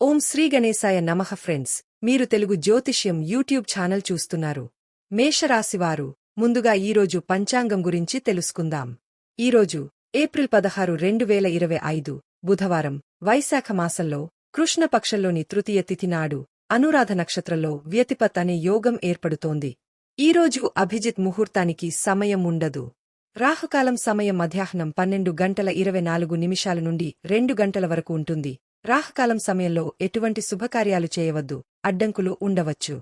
ఓం శ్రీ గణేశాయ నమః ఫ్రెండ్స్. మీరు తెలుగు జ్యోతిష్యం యూట్యూబ్ ఛానల్ చూస్తున్నారు. మేషరాశివారు ముందుగా ఈరోజు పంచాంగం గురించి తెలుసుకుందాం. ఈరోజు ఏప్రిల్ పదహారు రెండు వేల ఇరవై ఐదు బుధవారం వైశాఖ మాసంలో కృష్ణపక్షంలోని తృతీయ తిథి నాడు అనురాధ నక్షత్రంలో వ్యతిపత్ అనే యోగం ఏర్పడుతోంది. ఈరోజు అభిజిత్ ముహూర్తానికి సమయం ఉండదు. రాహుకాలం సమయం మధ్యాహ్నం పన్నెండు గంటల ఇరవై నాలుగు నిమిషాల నుండి రెండు గంటల వరకు ఉంటుంది. రాహకాలం సమయంలో ఎటువంటి శుభకార్యాలు చేయవద్దు అడ్డంకులు ఉండవచ్చు.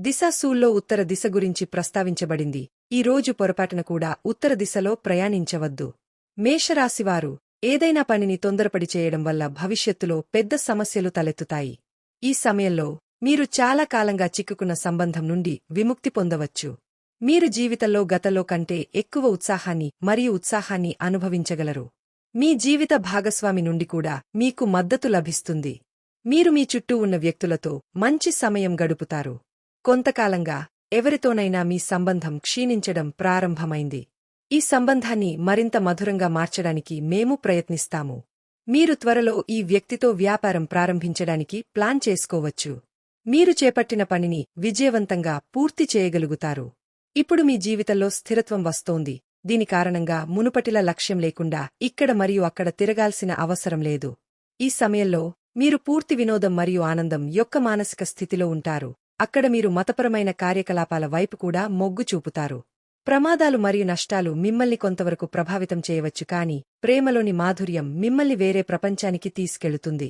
దిశ సూల్లో ఉత్తర దిశ గురించి ప్రస్తావించబడింది. ఈ రోజు పొరపాటున కూడా ఉత్తర దిశలో ప్రయాణించవద్దు. మేషరాశివారు ఏదైనా పనిని తొందరపడి చేయడం వల్ల భవిష్యత్తులో పెద్ద సమస్యలు తలెత్తుతాయి. ఈ సమయంలో మీరు చాలా కాలంగా చిక్కుకున్న సంబంధం నుండి విముక్తి పొందవచ్చు. మీరు జీవితంలో గతంలో కంటే ఎక్కువ ఉత్సాహాన్ని మరియు ఉత్సాహాన్ని అనుభవించగలరు. మీ జీవిత భాగస్వామి నుండి కూడా మీకు మద్దతు లభిస్తుంది. మీరు మీ చుట్టూ ఉన్న వ్యక్తులతో మంచి సమయం గడుపుతారు. కొంతకాలంగా ఎవరితోనైనా మీ సంబంధం క్షీణించడం ప్రారంభమైంది. ఈ సంబంధాన్ని మరింత మధురంగా మార్చడానికి మేము ప్రయత్నిస్తాము. మీరు త్వరలో ఈ వ్యక్తితో వ్యాపారం ప్రారంభించడానికి ప్లాన్ చేసుకోవచ్చు. మీరు చేపట్టిన పనిని విజయవంతంగా పూర్తి చేయగలుగుతారు. ఇప్పుడు మీ జీవితంలో స్థిరత్వం వస్తోంది. దీని కారణంగా మునుపటిలా లక్ష్యం లేకుండా ఇక్కడ మరియు అక్కడ తిరగాల్సిన అవసరం లేదు. ఈ సమయంలో మీరు పూర్తి వినోదం మరియు ఆనందం యొక్క మానసిక స్థితిలో ఉంటారు. అక్కడ మీరు మతపరమైన కార్యకలాపాల వైపు కూడా మొగ్గు చూపుతారు. ప్రమాదాలు మరియు నష్టాలు మిమ్మల్ని కొంతవరకు ప్రభావితం చేయవచ్చు కాని ప్రేమలోని మాధుర్యం మిమ్మల్ని వేరే ప్రపంచానికి తీసుకెళుతుంది.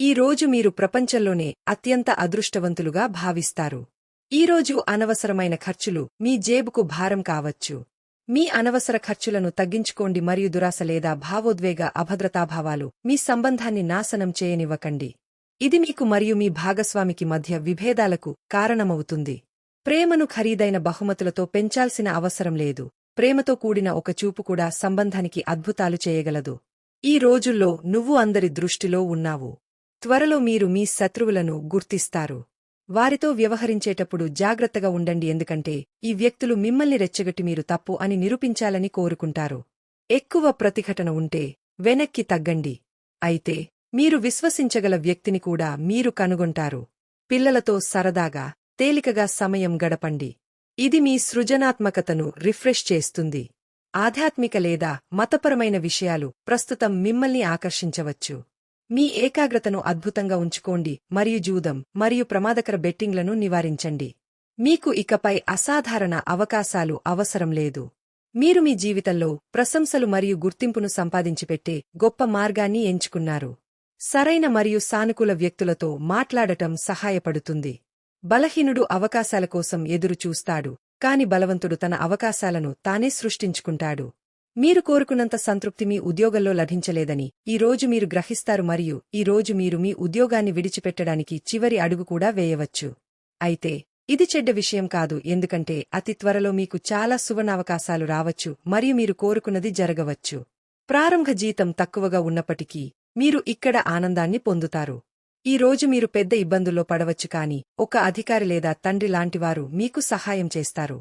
ఈ రోజు మీరు ప్రపంచంలోనే అత్యంత అదృష్టవంతులుగా భావిస్తారు. ఈరోజు అనవసరమైన ఖర్చులు మీ జేబుకు భారం కావచ్చు. మీ అనవసర ఖర్చులను తగ్గించుకోండి మరియు దురాశ లేదా భావోద్వేగ అభద్రతాభావాలు మీ సంబంధాన్ని నాశనం చేయనివ్వకండి. ఇది మీకు మరియు మీ భాగస్వామికి మధ్య విభేదాలకు కారణమవుతుంది. ప్రేమను ఖరీదైన బహుమతులతో పెంచాల్సిన అవసరం లేదు. ప్రేమతో కూడిన ఒక చూపు కూడా సంబంధానికి అద్భుతాలు చేయగలదు. ఈ రోజుల్లో నువ్వు అందరి దృష్టిలో ఉన్నావు. త్వరలో మీరు మీ శత్రువులను గుర్తిస్తారు. వారితో వ్యవహరించేటప్పుడు జాగ్రత్తగా ఉండండి ఎందుకంటే ఈ వ్యక్తులు మిమ్మల్ని రెచ్చగట్టి మీరు తప్పు అని నిరూపించాలని కోరుకుంటారు. ఎక్కువ ప్రతిఘటన ఉంటే వెనక్కి తగ్గండి. అయితే మీరు విశ్వసించగల వ్యక్తిని కూడా మీరు కనుగొంటారు. పిల్లలతో సరదాగా తేలికగా సమయం గడపండి. ఇది మీ సృజనాత్మకతను రిఫ్రెష్ చేస్తుంది. ఆధ్యాత్మిక లేదా మతపరమైన విషయాలు ప్రస్తుతం మిమ్మల్ని ఆకర్షించవచ్చు. మీ ఏకాగ్రతను అద్భుతంగా ఉంచుకోండి మరియు జూదం మరియు ప్రమాదకర బెట్టింగ్లను నివారించండి. మీకు ఇకపై అసాధారణ అవకాశాలు అవసరం లేదు. మీరు మీ జీవితంలో ప్రశంసలు మరియు గుర్తింపును సంపాదించిపెట్టే గొప్ప మార్గాన్ని ఎంచుకున్నారు. సరైన మరియు సానుకూల వ్యక్తులతో మాట్లాడటం సహాయపడుతుంది. బలహీనుడు అవకాశాల కోసం ఎదురుచూస్తాడు కాని బలవంతుడు తన అవకాశాలను తానే సృష్టించుకుంటాడు. మీరు కోరుకున్నంత సంతృప్తి మీ ఉద్యోగంలో లభించలేదని ఈ రోజు మీరు గ్రహిస్తారు మరియు ఈ రోజు మీరు మీ ఉద్యోగాన్ని విడిచిపెట్టడానికి చివరి అడుగు కూడా వేయవచ్చు. అయితే ఇది చెడ్డ విషయం కాదు ఎందుకంటే అతి త్వరలో మీకు చాలా సువర్ణావకాశాలు రావచ్చు మరియు మీరు కోరుకున్నది జరగవచ్చు. ప్రారంభ జీతం తక్కువగా ఉన్నప్పటికీ మీరు ఇక్కడ ఆనందాన్ని పొందుతారు. ఈ రోజు మీరు పెద్ద ఇబ్బందుల్లో పడవచ్చు కాని ఒక అధికారి లేదా తండ్రి లాంటివారు మీకు సహాయం చేస్తారు.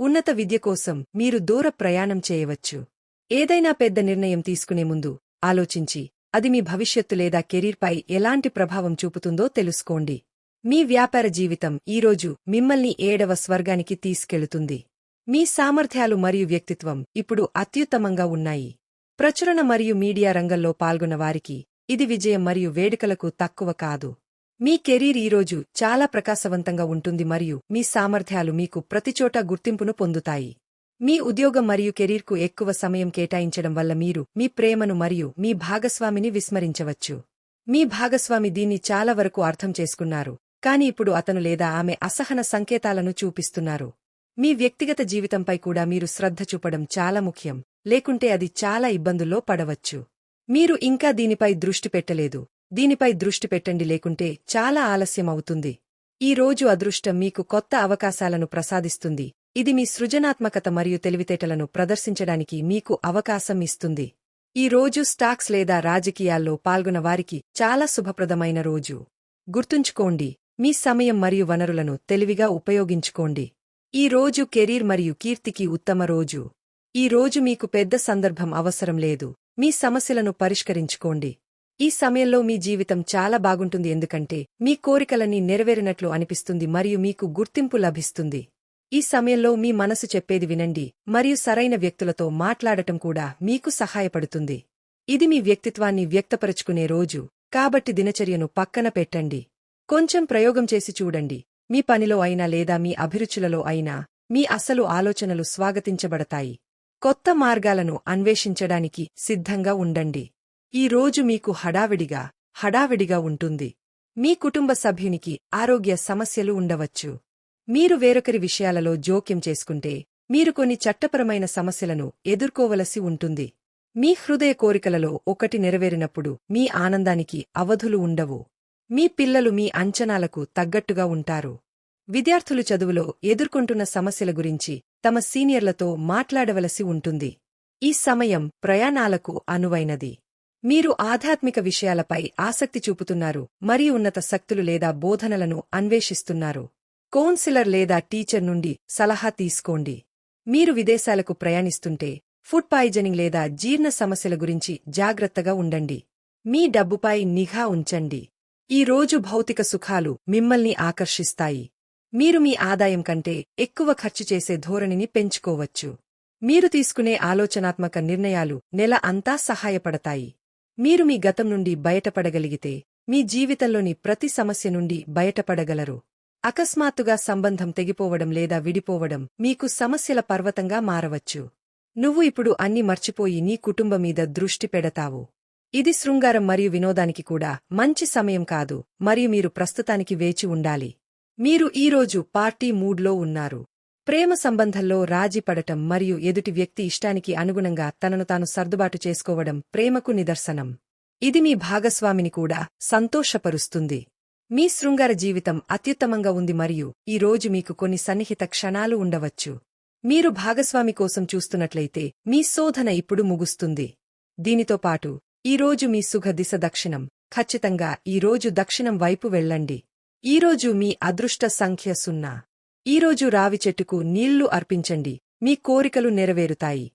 ఉన్నత విద్య కోసం మీరు దూర ప్రయాణం చేయవచ్చు. ఏదైనా పెద్ద నిర్ణయం తీసుకునే ముందు ఆలోచించి అది మీ భవిష్యత్తు లేదా కెరీర్పై ఎలాంటి ప్రభావం చూపుతుందో తెలుసుకోండి. మీ వ్యాపార జీవితం ఈరోజు మిమ్మల్ని ఏడవ స్వర్గానికి తీసుకెళుతుంది. మీ సామర్థ్యాలు మరియు వ్యక్తిత్వం ఇప్పుడు అత్యుత్తమంగా ఉన్నాయి. ప్రచురణ మరియు మీడియా రంగంలో పాల్గొన్న వారికి ఇది విజయం మరియు వేడుకలకు తక్కువ కాదు. మీ కెరీర్ ఈరోజు చాలా ప్రకాశవంతంగా ఉంటుంది మరియు మీ సామర్థ్యాలు మీకు ప్రతిచోటా గుర్తింపును పొందుతాయి. మీ ఉద్యోగం మరియు కెరీర్కు ఎక్కువ సమయం కేటాయించడం వల్ల మీరు మీ ప్రేమను మరియు మీ భాగస్వామిని విస్మరించవచ్చు. మీ భాగస్వామి దీన్ని చాలా వరకు అర్థం చేసుకున్నారు. కాని ఇప్పుడు అతను లేదా ఆమె అసహన సంకేతాలను చూపిస్తున్నారు. మీ వ్యక్తిగత జీవితంపై కూడా మీరు శ్రద్ధ చూపడం చాలా ముఖ్యం. లేకుంటే అది చాలా ఇబ్బందుల్లో పడవచ్చు. మీరు ఇంకా దీనిపై దృష్టి పెట్టలేదు. దీనిపై దృష్టి పెట్టండి లేకుంటే చాలా ఆలస్యం అవుతుంది ఈ రోజు అదృష్టం మీకు కొత్త అవకాశాలను ప్రసాదిస్తుంది. ఇది మీ సృజనాత్మకత మరియు తెలివితేటలను ప్రదర్శించడానికి మీకు అవకాశం ఇస్తుంది. ఈ రోజు స్టాక్స్ లేదా రాజకీయాల్లో పాల్గొన్న వారికి చాలా శుభప్రదమైన రోజు. గుర్తుంచుకోండి మీ సమయం మరియు వనరులను తెలివిగా ఉపయోగించుకోండి. ఈ రోజు కెరీర్ మరియు కీర్తికి ఉత్తమ రోజు. ఈ రోజు మీకు పెద్ద సందర్భం అవసరం లేదు. మీ సమస్యలను పరిష్కరించుకోండి. ఈ సమయంలో మీ జీవితం చాలా బాగుంటుంది ఎందుకంటే మీ కోరికలన్నీ నెరవేరినట్లు అనిపిస్తుంది మరియు మీకు గుర్తింపు లభిస్తుంది. ఈ సమయంలో మీ మనసు చెప్పేది వినండి మరియు సరైన వ్యక్తులతో మాట్లాడటం కూడా మీకు సహాయపడుతుంది. ఇది మీ వ్యక్తిత్వాన్ని వ్యక్తపరుచుకునే రోజు కాబట్టి దినచర్యను పక్కన పెట్టండి. కొంచెం ప్రయోగం చేసి చూడండి మీ పనిలో అయినా లేదా మీ అభిరుచులలో అయినా మీ అసలు ఆలోచనలు స్వాగతించబడతాయి. కొత్త మార్గాలను అన్వేషించడానికి సిద్ధంగా ఉండండి. ఈ రోజు మీకు హడావిడిగా హడావిడిగా ఉంటుంది. మీ కుటుంబ సభ్యునికి ఆరోగ్య సమస్యలు ఉండవచ్చు. మీరు వేరొకరి విషయాలలో జోక్యం చేసుకుంటే మీరు కొన్ని చట్టపరమైన సమస్యలను ఎదుర్కోవలసి ఉంటుంది. మీ హృదయ కోరికలలో ఒకటి నెరవేరినప్పుడు మీ ఆనందానికి అవధులు ఉండవు. మీ పిల్లలు మీ అంచనాలకు తగ్గట్టుగా ఉంటారు. విద్యార్థులు చదువులో ఎదుర్కొంటున్న సమస్యల గురించి తమ సీనియర్లతో మాట్లాడవలసి ఉంటుంది. ఈ సమయం ప్రయాణాలకు అనువైనది. మీరు ఆధ్యాత్మిక విషయాలపై ఆసక్తి చూపుతున్నారు మరియు ఉన్నత శక్తులు లేదా బోధనలను అన్వేషిస్తున్నారు. కౌన్సిలర్ లేదా టీచర్ నుండి సలహా తీసుకోండి. మీరు విదేశాలకు ప్రయాణిస్తుంటే ఫుడ్ పాయిజనింగ్ లేదా జీర్ణ సమస్యల గురించి జాగ్రత్తగా ఉండండి. మీ డబ్బుపై నిఘా ఉంచండి. ఈ రోజు భౌతిక సుఖాలు మిమ్మల్ని ఆకర్షిస్తాయి. మీరు మీ ఆదాయం కంటే ఎక్కువ ఖర్చు చేసే ధోరణిని పెంచుకోవచ్చు. మీరు తీసుకునే ఆలోచనాత్మక నిర్ణయాలు నెల అంతా సహాయపడతాయి. మీరు మీ గతం నుండి బయటపడగలిగితే మీ జీవితంలోని ప్రతి సమస్య నుండి బయటపడగలరు. అకస్మాత్తుగా సంబంధం తెగిపోవడం లేదా విడిపోవడం మీకు సమస్యల పర్వతంగా మారవచ్చు. నువ్వు ఇప్పుడు అన్ని మర్చిపోయి నీ కుటుంబం మీద దృష్టి పెడతావు. ఇది శృంగారం మరియు వినోదానికి కూడా మంచి సమయం కాదు మరియు మీరు ప్రస్తుతానికి వేచి ఉండాలి. మీరు ఈరోజు పార్టీ మూడ్లో ఉన్నారు. ప్రేమ సంబంధంలో రాజీ పడటం మరియు ఎదుటి వ్యక్తి ఇష్టానికి అనుగుణంగా తనను తాను సర్దుబాటు చేసుకోవడం ప్రేమకు నిదర్శనం. ఇది మీ భాగస్వామిని కూడా సంతోషపరుస్తుంది. మీ శృంగార జీవితం అత్యుత్తమంగా ఉంది మరియు ఈ రోజు మీకు కొన్ని సన్నిహిత క్షణాలు ఉండవచ్చు. మీరు భాగస్వామి కోసం చూస్తున్నట్లయితే మీ శోధన ఇప్పుడు ముగుస్తుంది. దీనితో పాటు ఈరోజు మీ సుఖ దిశ దక్షిణం. ఖచ్చితంగా ఈరోజు దక్షిణం వైపు వెళ్ళండి. ఈరోజు మీ అదృష్ట సంఖ్య సున్నా. ఈరోజు రావి చెట్టుకు నీళ్ళు అర్పించండి. మీ కోరికలు నెరవేరుతాయి.